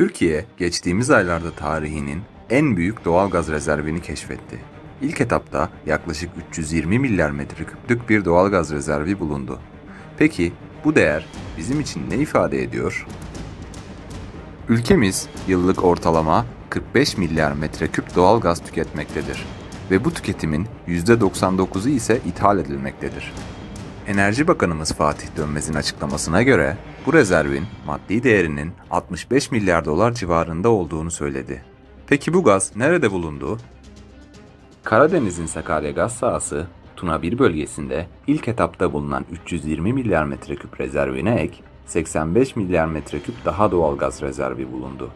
Türkiye, geçtiğimiz aylarda tarihinin en büyük doğalgaz rezervini keşfetti. İlk etapta yaklaşık 320 milyar metreküplük bir doğalgaz rezervi bulundu. Peki bu değer bizim için ne ifade ediyor? Ülkemiz yıllık ortalama 45 milyar metreküp doğalgaz tüketmektedir ve bu tüketimin %99'u ise ithal edilmektedir. Enerji Bakanımız Fatih Dönmez'in açıklamasına göre bu rezervin maddi değerinin 65 milyar dolar civarında olduğunu söyledi. Peki bu gaz nerede bulundu? Karadeniz'in Sakarya gaz sahası Tuna 1 bölgesinde ilk etapta bulunan 320 milyar metreküp rezervine ek 85 milyar metreküp daha doğal gaz rezervi bulundu.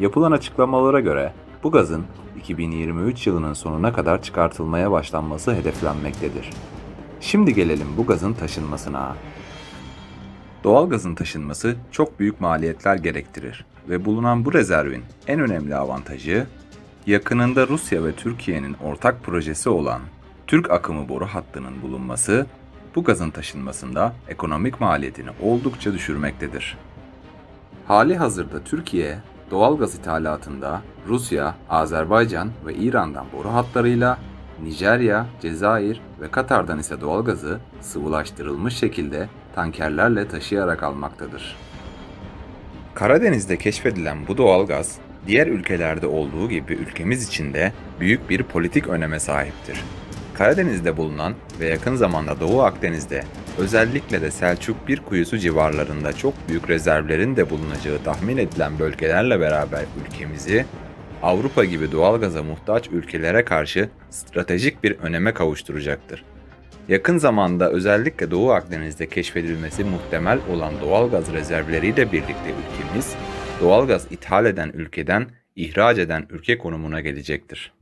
Yapılan açıklamalara göre bu gazın 2023 yılının sonuna kadar çıkartılmaya başlanması hedeflenmektedir. Şimdi gelelim bu gazın taşınmasına. Doğalgazın taşınması çok büyük maliyetler gerektirir ve bulunan bu rezervin en önemli avantajı yakınında Rusya ve Türkiye'nin ortak projesi olan Türk akımı boru hattının bulunması bu gazın taşınmasında ekonomik maliyetini oldukça düşürmektedir. Hali hazırda Türkiye doğalgaz ithalatında Rusya, Azerbaycan ve İran'dan boru hatlarıyla Nijerya, Cezayir ve Katar'dan ise doğalgazı sıvılaştırılmış şekilde tankerlerle taşıyarak almaktadır. Karadeniz'de keşfedilen bu doğalgaz, diğer ülkelerde olduğu gibi ülkemiz için de büyük bir politik öneme sahiptir. Karadeniz'de bulunan ve yakın zamanda Doğu Akdeniz'de özellikle de Selçuk bir kuyusu civarlarında çok büyük rezervlerin de bulunacağı tahmin edilen bölgelerle beraber ülkemizi Avrupa gibi doğalgaza muhtaç ülkelere karşı stratejik bir öneme kavuşturacaktır. Yakın zamanda özellikle Doğu Akdeniz'de keşfedilmesi muhtemel olan doğalgaz rezervleriyle birlikte ülkemiz doğalgaz ithal eden ülkeden ihraç eden ülke konumuna gelecektir.